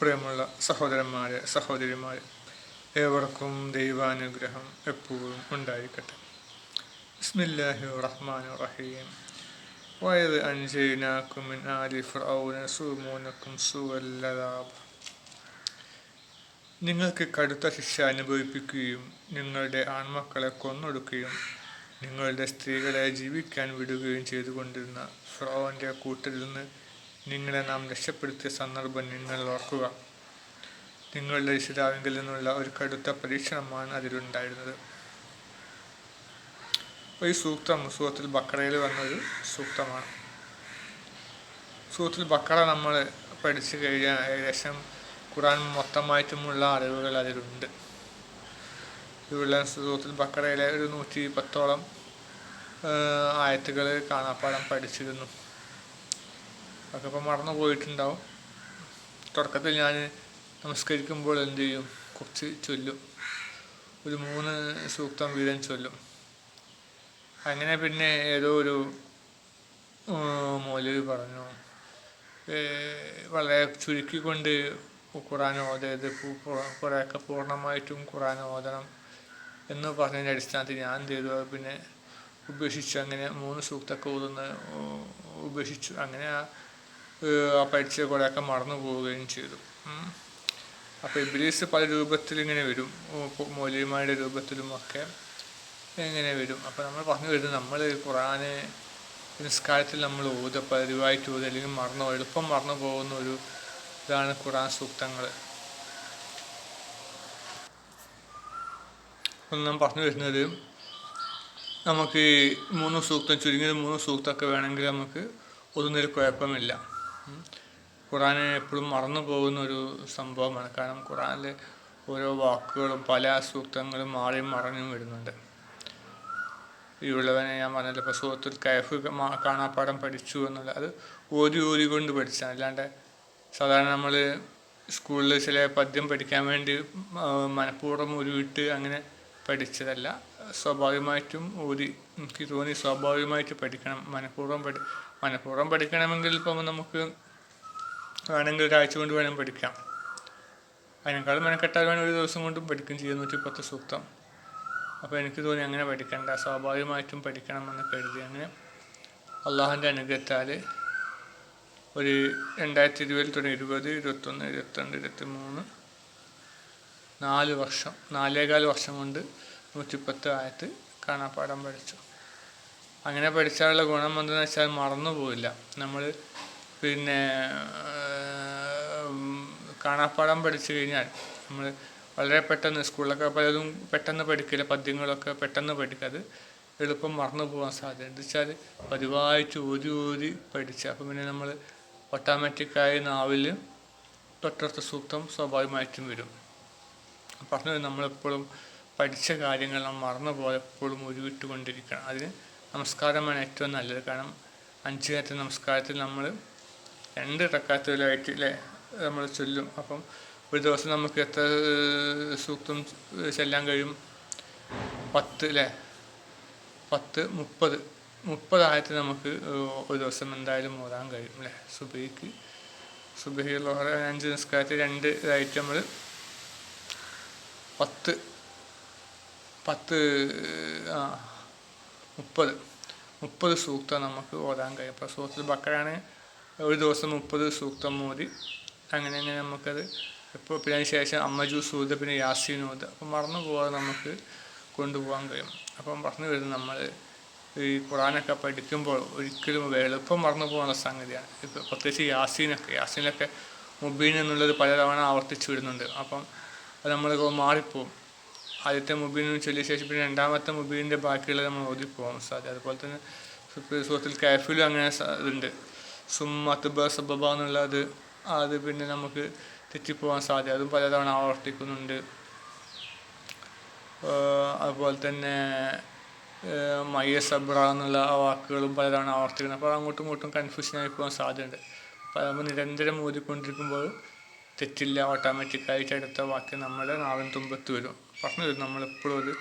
പ്രിയമുള്ള സഹോദരന്മാരെ സഹോദരിമാരെ ഏവർക്കും ദൈവാനുഗ്രഹം എപ്പോഴും ഉണ്ടായിരിക്കട്ടെ. ബിസ്മില്ലാഹി റഹ്മാൻ റഹീം വയത് അൻജൈനാക്കും മിൻ ആലി സുവല്ലദാബ്. നിങ്ങൾക്ക് കടുത്ത ശിക്ഷ അനുഭവിപ്പിക്കുകയും നിങ്ങളുടെ ആൺമക്കളെ കൊന്നൊടുക്കുകയും നിങ്ങളുടെ സ്ത്രീകളെ ജീവിക്കാൻ വിടുകയും ചെയ്തുകൊണ്ടിരുന്ന ഫിറോന്റെ കൂട്ടിൽ നിന്ന് നിങ്ങളെ നാം രക്ഷപ്പെടുത്തിയ സന്ദർഭം നിങ്ങൾ ഓർക്കുക. നിങ്ങളുടെ രക്ഷിതാവിങ്കിൽ നിന്നുള്ള ഒരു കടുത്ത പരീക്ഷണമാണ് അതിലുണ്ടായിരുന്നത്. ഈ സൂക്തം സൂറത്തിൽ ബക്കറയിൽ വന്നൊരു സൂക്തമാണ്. സൂറത്തിൽ ബക്കറ നമ്മൾ പഠിച്ചു കഴിഞ്ഞാൽ ഏകദേശം ഖുറാൻ മൊത്തമായിട്ടുമുള്ള അറിവുകൾ അതിലുണ്ട്. ഇവിടെ സൂറത്തിൽ ബക്കറയിലെ ഒരു നൂറ്റി പത്തോളം ആയത്തുകൾ കാണാപ്പാടം പഠിച്ചിരുന്നു. അതൊക്കെ ഇപ്പം മറന്നു പോയിട്ടുണ്ടാവും. തുടക്കത്തിൽ ഞാൻ നമസ്കരിക്കുമ്പോൾ എന്തു ചെയ്യും? കുറച്ച് ചൊല്ലും. ഒരു മൂന്ന് സൂക്തം വീതം ചൊല്ലും. അങ്ങനെ പിന്നെ ഏതോ ഒരു മൗലവി പറഞ്ഞു. വളരെ ചുരുക്കിക്കൊണ്ട് ഖുറാൻ ഓതരുത്. കുറേയൊക്കെ പൂർണമായിട്ടും ഖുറാൻ ഓതണം എന്ന് പറഞ്ഞതിന്റെ അടിസ്ഥാനത്തിൽ ഞാൻ എന്ത് ചെയ്തു? പിന്നെ ഉപേക്ഷിച്ചു. അങ്ങനെ മൂന്ന് സൂക്തമൊക്കെ ഓതുന്ന ഉപേക്ഷിച്ചു. അങ്ങനെ ആ പഠിച്ച കുറേയൊക്കെ മറന്നു പോവുകയും ചെയ്തു. അപ്പോൾ ഇബ്ലീസ് പല രൂപത്തിൽ ഇങ്ങനെ വരും. മൗലിമാരുടെ രൂപത്തിലും ഒക്കെ ഇങ്ങനെ വരും. അപ്പോൾ നമ്മൾ പറഞ്ഞു വരുന്നത് നമ്മൾ ഖുറാന് നിസ്കാരത്തിൽ നമ്മൾ ഓത പതിവായിട്ട് ഓത അല്ലെങ്കിൽ മറന്നു എളുപ്പം മറന്നു പോകുന്ന ഒരു ഇതാണ് ഖുറാൻ സൂക്തങ്ങൾ. നാം പറഞ്ഞു വരുന്നത് നമുക്ക് മൂന്ന് സൂക്തം ചുരുങ്ങിയത് മൂന്ന് സൂക്തമൊക്കെ വേണമെങ്കിൽ നമുക്ക് ഒതുന്നൊരു കുഴപ്പമില്ല. ഖുറാനെ എപ്പോഴും മറന്നു പോകുന്ന ഒരു സംഭവമാണ്. കാരണം ഖുറാനിൽ ഓരോ വാക്കുകളും പല സൂക്തങ്ങളും മാറിയും മറഞ്ഞും വരുന്നുണ്ട്. ഇവിടെവനെ ഞാൻ പറഞ്ഞല്ലോ ഇപ്പോൾ സുഹൃത്തിൽ കയഫ് കാണാപ്പാടം പഠിച്ചു എന്നുള്ള അത് ഓരി ഓരി കൊണ്ട് പഠിച്ചാണ്. അല്ലാണ്ട് സാധാരണ നമ്മൾ സ്കൂളിൽ ചില പദ്യം പഠിക്കാൻ വേണ്ടി മനഃപൂർവം ഉരുവിട്ട് അങ്ങനെ പഠിച്ചതല്ല. സ്വാഭാവികമായിട്ടും ഓരി എനിക്ക് തോന്നി സ്വാഭാവികമായിട്ട് പഠിക്കണം. മനഃപൂർവം പഠി മനഃപൂർവം പഠിക്കണമെങ്കിൽ ഇപ്പം നമുക്ക് വേണമെങ്കിൽ ഒരാഴ്ച കൊണ്ട് വേണം പഠിക്കാം അതിനേക്കാളും മെനക്കെട്ടാൽ വേണം ഒരു ദിവസം കൊണ്ടും പഠിക്കും ചെയ്യും. നൂറ്റി പത്ത് സൂക്തം. അപ്പോൾ എനിക്ക് തോന്നി അങ്ങനെ പഠിക്കണ്ട. സ്വാഭാവികമായിട്ടും പഠിക്കണമെന്ന് കരുതി അങ്ങനെ അള്ളാഹുന്റെ അനുഗ്രഹത്താൽ ഒരു രണ്ടായിരത്തി ഇരുപതിൽ തുടങ്ങി. ഇരുപത് ഇരുപത്തൊന്ന് ഇരുപത്തിരണ്ട് ഇരുപത്തി മൂന്ന് നാല് വർഷം. നാലേകാൽ വർഷം കൊണ്ട് നൂറ്റിപ്പത്ത് ആയത്ത് കാണാപ്പാടം പഠിച്ചു. അങ്ങനെ പഠിച്ചാലുള്ള ഗുണം എന്തെന്ന് വെച്ചാൽ മറന്നു പോവില്ല നമ്മൾ പിന്നെ കാണാപ്പാടം പഠിച്ചു കഴിഞ്ഞാൽ നമ്മൾ വളരെ പെട്ടെന്ന് സ്കൂളിലൊക്കെ പലതും പെട്ടെന്ന് പഠിക്കില്ല പദ്യങ്ങളൊക്കെ പെട്ടെന്ന് പഠിക്കുക. അത് എളുപ്പം മറന്നു പോകാൻ സാധ്യത വെച്ചാൽ പതിവായിട്ട് ഊതി ഊതി പഠിച്ച്. അപ്പം പിന്നെ നമ്മൾ ഓട്ടോമാറ്റിക്കായി നാവിൽ തൊട്ടടുത്ത സൂക്തം സ്വാഭാവികമായിട്ടും വരും. പറഞ്ഞത് നമ്മളെപ്പോഴും പഠിച്ച കാര്യങ്ങൾ നാം മറന്നു പോയപ്പോഴും ഉരുവിട്ടുകൊണ്ടിരിക്കണം അതിന് നമസ്കാരമാണ് ഏറ്റവും നല്ലത്. കാരണം അഞ്ച് നേരത്തെ നമസ്കാരത്തിൽ നമ്മൾ രണ്ട് ടക്കാത്തിലായിട്ട് അല്ലേ? നമ്മൾ ചൊല്ലും. അപ്പം ഒരു ദിവസം നമുക്ക് എത്ര സൂക്തം ചെല്ലാൻ കഴിയും? പത്ത് അല്ലേ? പത്ത് മുപ്പത്. മുപ്പതായത്തിൽ നമുക്ക് ഒരു ദിവസം എന്തായാലും ഓടാൻ കഴിയും അല്ലേ? സുബൈക്ക് ലോഹറ അഞ്ച് നിസ്കാരത്തിൽ രണ്ട് ഇതായിട്ട് നമ്മൾ പത്ത് പത്ത് ആ മുപ്പത്. മുപ്പത് സൂക്തം നമുക്ക് ഓടാൻ കഴിയും. അപ്പോൾ സൂക്തത്തിൽ ബക്കറാണ് ഒരു ദിവസം മുപ്പത് സൂക്തം മോദി അങ്ങനെ അങ്ങനെ നമുക്കത് ഇപ്പോൾ പിന്നെ അതിന് ശേഷം അമ്മജു സൂത പിന്നെ യാസീൻ ഓത അപ്പം മറന്നു പോകാതെ നമുക്ക് കൊണ്ടുപോകാൻ കഴിയും. അപ്പം പറഞ്ഞു വരുന്നത് നമ്മൾ ഈ ഖുറാനൊക്കെ പഠിക്കുമ്പോൾ ഒരിക്കലും എളുപ്പം മറന്നു പോകുന്ന സംഗതിയാണ്. ഇപ്പോൾ പ്രത്യേകിച്ച് യാസീനൊക്കെ യാസീനൊക്കെ മുബീൻ എന്നുള്ളത് പലതവണ ആവർത്തിച്ചു വിടുന്നുണ്ട് അപ്പം അത് നമ്മൾ മാറിപ്പോവും. ആദ്യത്തെ മുബീനും ചൊല്ലിയ ശേഷം പിന്നെ രണ്ടാമത്തെ മുബീനിന്റെ ബാക്കിയുള്ളത് നമ്മൾ ഓതിപ്പോകാൻ സാധ്യത അതുപോലെ തന്നെ സുഹൃത്തിൽ കാഫിലും അങ്ങനെ ഇതുണ്ട്. സുമ്മത്തുബ സബബ എന്നുള്ളത് അത് പിന്നെ നമുക്ക് തെറ്റിപ്പോകാൻ സാധ്യത അതും പലതവണ ആവർത്തിക്കുന്നുണ്ട്. അതുപോലെ തന്നെ മയ്യ സബ്ര എന്നുള്ള ആ വാക്കുകളും പലതവണ ആവർത്തിക്കുന്നത് അപ്പോൾ അങ്ങോട്ടും ഇങ്ങോട്ടും കൺഫ്യൂഷനായി പോകാൻ സാധ്യതയുണ്ട്. അപ്പോൾ നമ്മൾ നിരന്തരം ഓതിക്കൊണ്ടിരിക്കുമ്പോൾ തെറ്റില്ല ഓട്ടോമാറ്റിക്കായിട്ട് അടുത്ത വാക്യം നമ്മുടെ നാവിൻ തുമ്പത്ത് വരും. പറഞ്ഞു വരും നമ്മളെപ്പോഴും അത്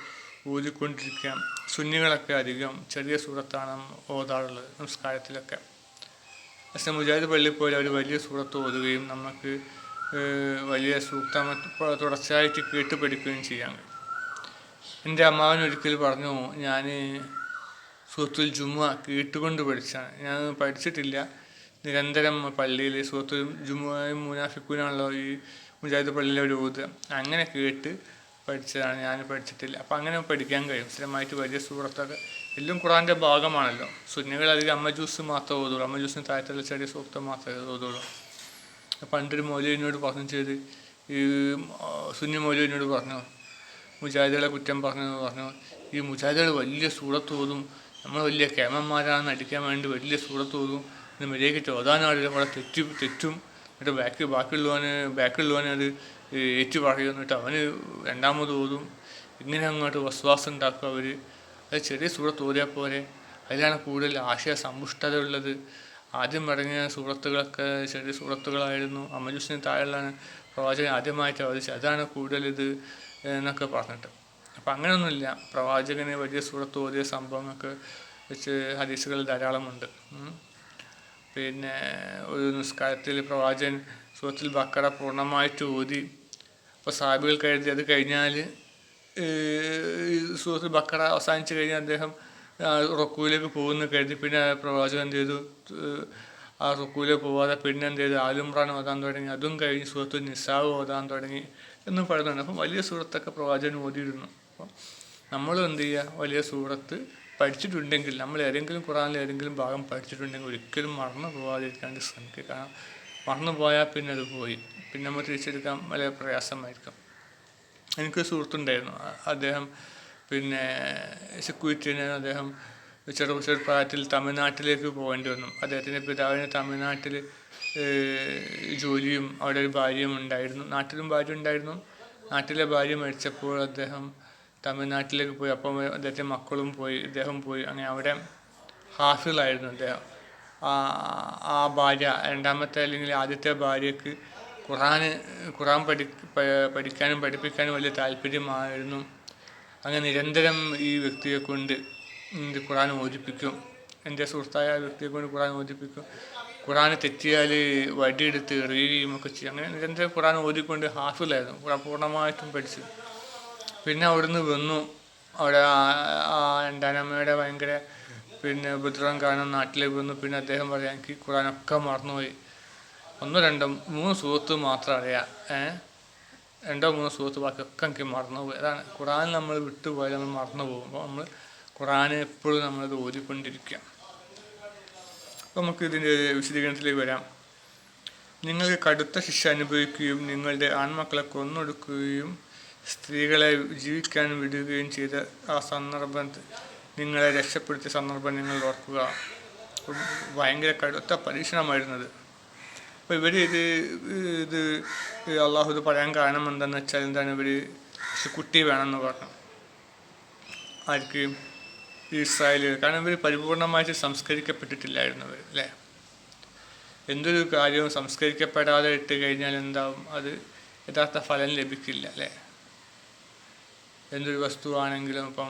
ഊതിക്കൊണ്ടിരിക്കാം സുന്നികളൊക്കെ അധികം ചെറിയ സൂറത്താണ് ഓതാറുള്ളത്. നമസ്കാരത്തിലൊക്കെ. പക്ഷേ മുജാഹിദ് പള്ളിയിൽ പോയാൽ അവർ വലിയ സൂറത്ത് ഓതുകയും നമുക്ക് വലിയ സൂക്തം തുടർച്ചയായിട്ട് കേട്ട് പഠിക്കുകയും ചെയ്യാൻ കഴിയും. എന്റെ അമ്മാവൻ ഒരിക്കൽ പറഞ്ഞു ഞാൻ സൂത്തുൽ ജുമ കേട്ടുകൊണ്ട് പഠിച്ചാണ് ഞാൻ പഠിച്ചിട്ടില്ല. നിരന്തരം പള്ളിയിൽ സൂത്തുൽ ജുമുഅയും മുനാഫിക്കൂനാണല്ലോ ഈ മുജാഹിദ് പള്ളിയിലെ ഒരു ഓതുക. അങ്ങനെ കേട്ട് പഠിച്ചതാണ് ഞാൻ പഠിച്ചിട്ടില്ല. അപ്പം അങ്ങനെ പഠിക്കാൻ കഴിയും. സ്ഥിരമായിട്ട് വലിയ സൂറത്തൊക്കെ എല്ലാം ഖുറാന്റെ ഭാഗമാണല്ലോ. സുന്നികൾ അധികം അമ്മ ജ്യൂസ് മാത്രമേ ഓതുള്ളൂ. അമ്മ ജ്യൂസിന് താഴത്തുള്ള ചെറിയ സൂക്തം മാത്രമേ ഓതുള്ളൂ. പണ്ടൊരു മൗലവിനോട് പറഞ്ഞു ചെയ്ത് ഈ സുന്നി മൗലവിനോട് പറഞ്ഞു മുജാഹിദുകളെ കുറ്റം പറഞ്ഞു പറഞ്ഞു. ഈ മുജാഹിദുകൾ വലിയ സൂറത്ത് ഓതും. നമ്മൾ വലിയ കേമന്മാരാണെന്ന് അടിക്കാൻ വേണ്ടി വലിയ സൂറത്ത് ഓതും. ഇത് മര്യാദയ്ക്ക് ഓതാനാടില്ല കൂടെ തെറ്റും തെറ്റും എന്നിട്ട് ബാക്കി ബാക്കിയുള്ളവന് ബാക്കിയുള്ളവനെ അത് ഏറ്റു പറയും എന്നിട്ട് അവന് രണ്ടാമത് ഓതും. ഇങ്ങനെ അങ്ങോട്ട് വസ്വാസം ഉണ്ടാക്കും അവർ അത് ചെറിയ സൂറത്ത് ഓതിയാൽ പോലെ അതിലാണ് കൂടുതൽ ആശയ സമ്പുഷ്ടത ഉള്ളത്. ആദ്യം ഇറങ്ങിയ സുഹൃത്തുക്കളൊക്കെ ചെറിയ സുഹൃത്തുക്കളായിരുന്നു അമജുസിന് താഴെയുള്ളതാണ് പ്രവാചകൻ ആദ്യമായിട്ട് അവതരിച്ചത്. അതാണ് കൂടുതൽ ഇത് എന്നൊക്കെ പറഞ്ഞിട്ട്. അപ്പം അങ്ങനെയൊന്നുമില്ല. പ്രവാചകന് വലിയ സുഹൃത്ത് ഓതിയ സംഭവങ്ങളൊക്കെ വെച്ച് ഹദീസുകൾ ധാരാളമുണ്ട്. പിന്നെ ഒരു നിസ്കാരത്തിൽ പ്രവാചകൻ സൂറത്തിൽ ബക്കറ പൂർണമായിട്ട് ഓതി. അപ്പോൾ സാബികൾ കരുതി അത് കഴിഞ്ഞാൽ സൂറത്തിൽ ബക്കറ അവസാനിച്ച് കഴിഞ്ഞാൽ അദ്ദേഹം ആ റൊക്കുവിലേക്ക് പോകുന്നു കരുതി. പിന്നെ പ്രവാചകൻ എന്ത് ചെയ്തു? ആ റുക്കൂലേക്ക് പോവാതെ പിന്നെ എന്ത് ചെയ്തു? ആലുംറാൻ ഓതാൻ തുടങ്ങി. അതും കഴിഞ്ഞ് സുഹൃത്ത് നിസാവ് ഓതാൻ തുടങ്ങി എന്നും പറയുന്നുണ്ട്. അപ്പം വലിയ സുഹൃത്തൊക്കെ പ്രവാചകൻ ഓതിയിരുന്നു. അപ്പം നമ്മളും എന്ത് ചെയ്യുക? വലിയ സൂറത്ത് പഠിച്ചിട്ടുണ്ടെങ്കിൽ നമ്മൾ ഏതെങ്കിലും ഖുറാനിൽ ഏതെങ്കിലും ഭാഗം പഠിച്ചിട്ടുണ്ടെങ്കിൽ ഒരിക്കലും മറന്നു പോകാതിരിക്കാണ്ട് ശ്രമിക്കുക. കാരണം മറന്നു പോയാൽ പിന്നെ അത് പോയി. പിന്നെ നമ്മൾ തിരിച്ചെടുക്കാൻ വളരെ പ്രയാസമായിരിക്കും. എനിക്ക് സുഹൃത്തുണ്ടായിരുന്നു. അദ്ദേഹം പിന്നെ സെക്യൂരിറ്റിന് അദ്ദേഹം ചെറു ചെറുപ്രായത്തിൽ തമിഴ്നാട്ടിലേക്ക് പോകേണ്ടി വന്നു. അദ്ദേഹത്തിന്റെ പിതാവിന് തമിഴ്നാട്ടിൽ ജോലിയും അവിടെ ഒരു ഭാര്യയും ഉണ്ടായിരുന്നു. നാട്ടിലും ഭാര്യ ഉണ്ടായിരുന്നു. നാട്ടിലെ ഭാര്യ മരിച്ചപ്പോൾ അദ്ദേഹം തമിഴ്നാട്ടിലേക്ക് പോയി അപ്പം അദ്ദേഹത്തെ മക്കളും പോയി ഇദ്ദേഹം പോയി. അങ്ങനെ അവിടെ ഹാഫിളായിരുന്നു അദ്ദേഹം. ആ ഭാര്യ രണ്ടാമത്തെ അല്ലെങ്കിൽ ആദ്യത്തെ ഭാര്യക്ക് ഖുറാന് ഖുറാൻ പഠി പഠിക്കാനും പഠിപ്പിക്കാനും വലിയ താല്പര്യമായിരുന്നു. അങ്ങനെ നിരന്തരം ഈ വ്യക്തിയെ കൊണ്ട് ഖുറാൻ ഓദിപ്പിക്കും എന്റെ സുഹൃത്തായ വ്യക്തിയെ കൊണ്ട് ഖുറാൻ ഓദിപ്പിക്കും ഖുറാൻ തെറ്റിയാൽ വടിയെടുത്ത് എറിയുകയും ഒക്കെ ചെയ്യും. അങ്ങനെ നിരന്തരം ഖുറാൻ ഓതിക്കൊണ്ട് ഹാഫിലായിരുന്നു പൂർണമായിട്ടും പഠിച്ചു. പിന്നെ അവിടുന്ന് വന്നു. അവിടെ രണ്ടാനമ്മയുടെ ഭയങ്കര പിന്നെ ഉപദ്രവം കാരണം നാട്ടിലേക്ക് വന്നു. പിന്നെ അദ്ദേഹം പറയാം എനിക്ക് ഖുറാനൊക്കെ മറന്നുപോയി. ഒന്നോ രണ്ടോ മൂന്ന് സുഹൃത്ത് മാത്രം അറിയാം. ഏഹ് രണ്ടോ മൂന്ന് സുഹൃത്ത് ബാക്കിയൊക്കെ എനിക്ക് മറന്നുപോയി. അതാണ്. ഖുറാൻ നമ്മൾ വിട്ടുപോയാൽ നമ്മൾ മറന്നു പോകും അപ്പോൾ നമ്മൾ ഖുറാൻ എപ്പോഴും നമ്മളത് ഓതിക്കൊണ്ടിരിക്കുക. അപ്പോൾ നമുക്ക് ഇതിന്റെ വിശദീകരണത്തിലേക്ക് വരാം. നിങ്ങൾക്ക് കടുത്ത ശിക്ഷ അനുഭവിക്കുകയും നിങ്ങളുടെ ആൺമക്കളെ കൊന്നൊടുക്കുകയും സ്ത്രീകളെ ജീവിക്കാൻ വിടുകയും ചെയ്ത ആ സന്ദർഭം നിങ്ങളെ രക്ഷപ്പെടുത്തിയ സന്ദർഭം നിങ്ങൾ ഓർക്കുക. ഭയങ്കര കടുത്ത പരീക്ഷണമായിരുന്നത്. അപ്പോൾ ഇവർ ഇത് ഇത് അള്ളാഹു ഇത് പറയാൻ കാരണം എന്താണെന്ന് വെച്ചാൽ എന്താണ് ഇവർ കുട്ടി വേണമെന്ന് പറഞ്ഞു. ആർക്ക്? ഇസ്രായേൽ കാരണം ഇവർ പരിപൂർണമായിട്ട് സംസ്കരിക്കപ്പെട്ടിട്ടില്ലായിരുന്നു അവർ അല്ലേ? എന്തൊരു കാര്യവും സംസ്കരിക്കപ്പെടാതെ ഇട്ട് കഴിഞ്ഞാൽ എന്താവും? അത് യഥാർത്ഥ ഫലം ലഭിക്കില്ല അല്ലേ? എന്തൊരു വസ്തുവാണെങ്കിലും ഇപ്പം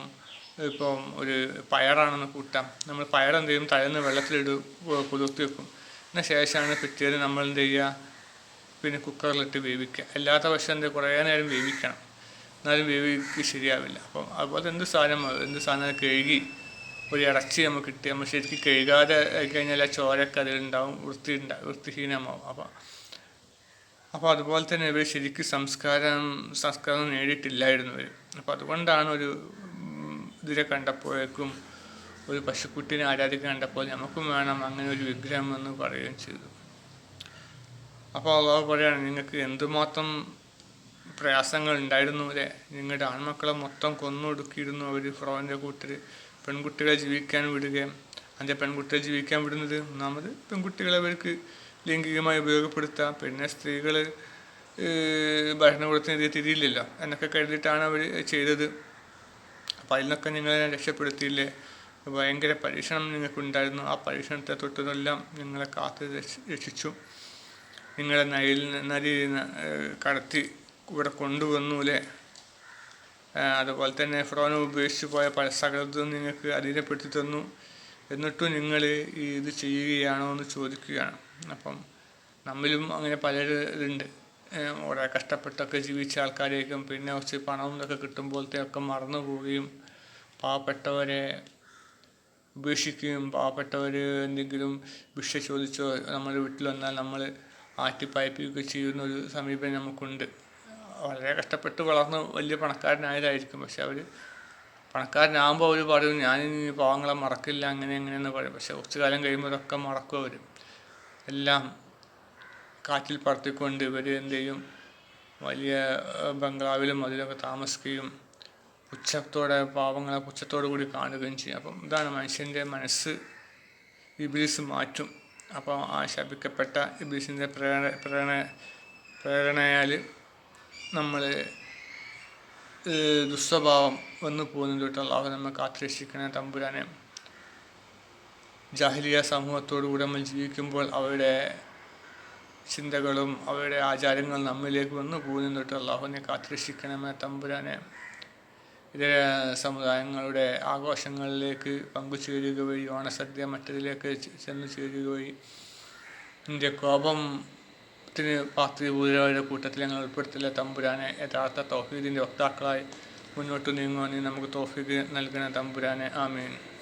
ഇപ്പം ഒരു പയറാണെന്ന് കൂട്ടാം. നമ്മൾ പയർ എന്ത് ചെയ്യും തലേന്ന് വെള്ളത്തിലിടും കുതിർത്തി വെക്കും. അതിന് ശേഷമാണ് പിറ്റേന്ന് നമ്മൾ എന്ത് ചെയ്യുക പിന്നെ കുക്കറിലിട്ട് വേവിക്കുക അല്ലാത്ത പക്ഷം എന്ത് കുറേ നേരം വേവിക്കണം. എന്നാലും വേവിക്ക് ശരിയാവില്ല. അപ്പം അതുപോലെ എന്ത് സാധനം എന്ത് സാധനം കഴുകി ഒരു ഇറച്ചി നമുക്ക് കിട്ടി. നമ്മൾ ശരിക്കും കഴുകാതെ കഴിഞ്ഞാൽ ആ ചോരൊക്കെ അതിലുണ്ടാവും വൃത്തി ഉണ്ടാവും വൃത്തിഹീനമാവും. അപ്പം അപ്പോൾ അതുപോലെ തന്നെ ഇവർ ശരിക്കും സംസ്കാരം സംസ്കാരം നേടിയിട്ടില്ലായിരുന്നു ഇവർ അപ്പോൾ അതുകൊണ്ടാണ് ഒരു ഇതിരെ കണ്ടപ്പോഴേക്കും ഒരു പശുക്കുട്ടിനെ ആരാധിക്കാൻ കണ്ടപ്പോൾ നമുക്കും വേണം അങ്ങനെ ഒരു വിഗ്രഹം എന്ന് പറയുകയും ചെയ്തു. അപ്പോൾ അള്ളാഹു പറയാണ് നിങ്ങൾക്ക് എന്തുമാത്രം പ്രയാസങ്ങൾ ഉണ്ടായിരുന്നു അല്ലേ നിങ്ങളുടെ ആൺമക്കളെ മൊത്തം കൊന്നൊടുക്കിയിരുന്നു അവർ ഫ്രോന്റെ കൂട്ടർ പെൺകുട്ടികളെ ജീവിക്കാൻ വിടുകയും അതിന്റെ പെൺകുട്ടികളെ ജീവിക്കാൻ വിടുന്നത് ഒന്നാമത് പെൺകുട്ടികളെ അവർക്ക് ലൈംഗികമായി ഉപയോഗപ്പെടുത്താം. പിന്നെ സ്ത്രീകൾ ഭരണകൂടത്തിനെതിരെ തിരിയില്ലല്ലോ എന്നൊക്കെ കരുതിയിട്ടാണ് അവർ ചെയ്തത്. അപ്പോൾ അതിൽ നിന്നൊക്കെ നിങ്ങളെ രക്ഷപ്പെടുത്തിയില്ലേ? ഭയങ്കര പരീക്ഷണം നിങ്ങൾക്കുണ്ടായിരുന്നു. ആ പരീക്ഷണത്തെ തൊട്ടതെല്ലാം നിങ്ങളെ കാത്ത് രക്ഷ- രക്ഷിച്ചു. നിങ്ങളെ നയിൽ നരി കടത്തി ഇവിടെ കൊണ്ടുവന്നു അല്ലേ അതുപോലെ തന്നെ ഫ്രോനെ ഉപേക്ഷിച്ച് പോയ പല സകലത്തും നിങ്ങൾക്ക് അധീനപ്പെടുത്തി തന്നു. എന്നിട്ടും നിങ്ങൾ ഇത് ചെയ്യുകയാണോ എന്ന് ചോദിക്കുകയാണ്. അപ്പം നമ്മിലും അങ്ങനെ പലരുണ്ട് ഓരോ കഷ്ടപ്പെട്ടൊക്കെ ജീവിച്ച ആൾക്കാരെയൊക്കെ പിന്നെ കുറച്ച് പണവും ഇതൊക്കെ കിട്ടുമ്പോഴത്തേക്ക് മറന്നു പോവുകയും പാവപ്പെട്ടവരെ ഉപേക്ഷിക്കുകയും പാവപ്പെട്ടവർ എന്തെങ്കിലും ഭിക്ഷ ചോദിച്ചോ നമ്മുടെ വീട്ടിൽ വന്നാൽ നമ്മൾ ആട്ടിപ്പായിപ്പിക്കുകയൊക്കെ ചെയ്യുന്ന ഒരു സമീപനം നമുക്കുണ്ട്. വളരെ കഷ്ടപ്പെട്ട് വളർന്ന് വലിയ പണക്കാരനായതായിരിക്കും പക്ഷെ അവർ പണക്കാരനാകുമ്പോൾ അവർ പറയും ഞാനിനി പാവങ്ങളെ മറക്കില്ല അങ്ങനെ എങ്ങനെയെന്ന് പറയും. പക്ഷെ കുറച്ച് കാലം കഴിയുമ്പോൾ അതൊക്കെ മറക്കും അവർ എല്ലാം കാറ്റിൽ പറത്തിക്കൊണ്ട് ഇവർ എന്ത് ചെയ്യും? വലിയ ബംഗ്ലാവിലും അതിലൊക്കെ താമസിക്കുകയും പുച്ഛത്തോടെ പാവങ്ങളെ പുച്ഛത്തോടു കൂടി കാണുകയും ചെയ്യും. അപ്പം ഇതാണ് മനുഷ്യന്റെ മനസ്സ്. ഇബിലിസ് മാറ്റും. അപ്പോൾ ആ ശപിക്കപ്പെട്ട ഇബിലിസിന്റെ പ്രേരണ പ്രേരണ പ്രേരണയാൽ നമ്മൾ ദുസ്വഭാവം വന്നു പോകുന്നത് തൊട്ട് അള്ളാഹു നമ്മെ കാത്തുരക്ഷിക്കണ തമ്പുരാനെ. ജാഹിലിയ സമൂഹത്തോടുകൂടെ നമ്മൾ ജീവിക്കുമ്പോൾ അവരുടെ ചിന്തകളും അവരുടെ ആചാരങ്ങളും നമ്മിലേക്ക് വന്ന് പോകുന്ന തൊട്ട് അള്ളാഹുവിനെ കാത്തിരക്ഷിക്കണമേ തമ്പുരാനെ. ഇതര സമുദായങ്ങളുടെ ആഘോഷങ്ങളിലേക്ക് പങ്കുചേരുക വഴി ഓണസദ്യ മറ്റതിലേക്ക് ചെന്ന് ചേരുക വഴി എന്റെ കോപത്തിന് പാത്രീഭൂതരുടെ കൂട്ടത്തിൽ ഞങ്ങൾ ഉൾപ്പെടുത്തില്ല തമ്പുരാനെ. യഥാർത്ഥ തോഫീദിന്റെ വക്താക്കളായി മുന്നോട്ട് നീങ്ങുവാൻ നമുക്ക് തോഫീക്ക് നൽകണ തമ്പുരാനെ. ആമീൻ.